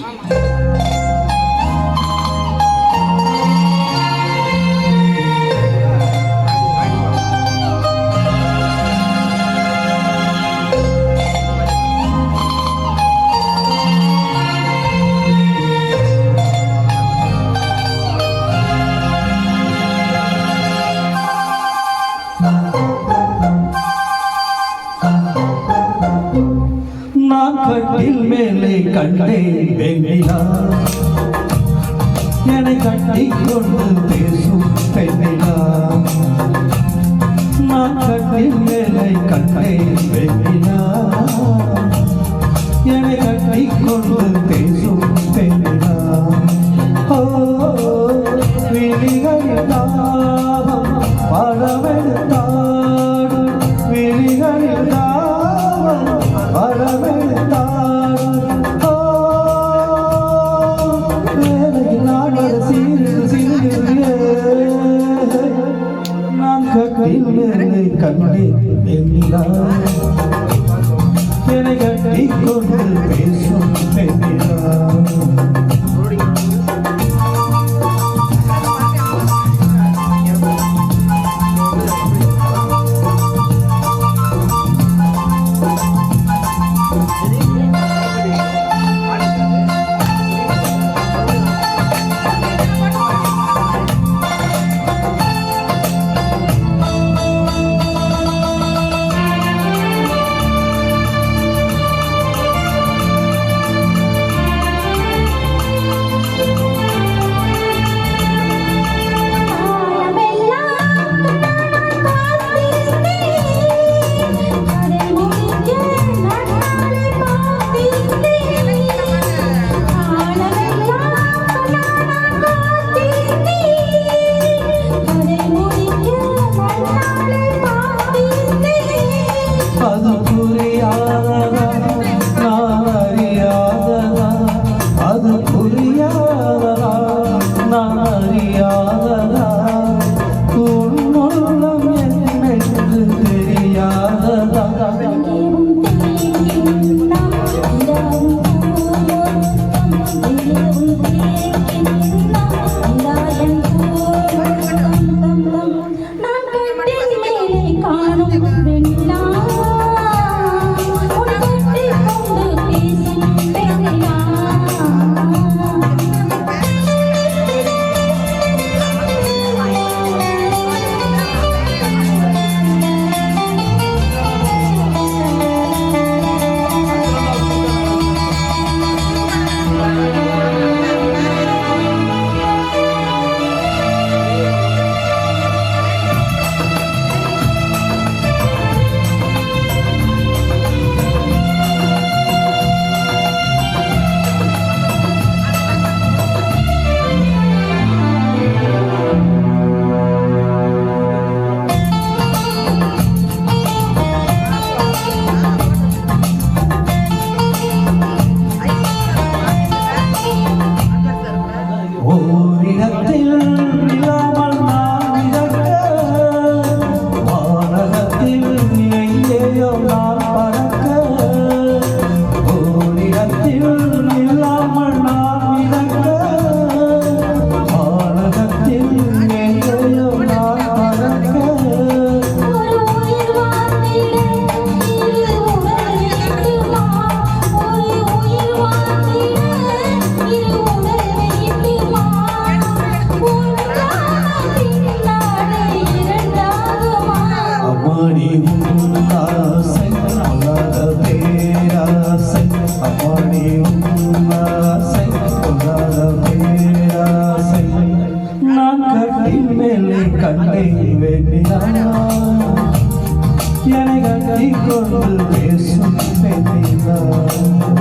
mamãe. கட்டில் மேலே கண்டேன் வெண்ணிலா. என்னை கட்டி கொண்டு பேசும் பெண்ணிலா. நான் கட்டில் மேலே கண்டேன் வெண்ணிலா. என்னை கட்டி பேசும் பெண்ணிலா. ஓ விழிகள் படவெடுத்தாடும் விழி மயிலே கண்ணே பெண்ணிலா என்னை கட்டி கொண்டு பேசும் பெண்ணிலா. எனக்கு கொண்டு பேசும் பெண்ணிதான்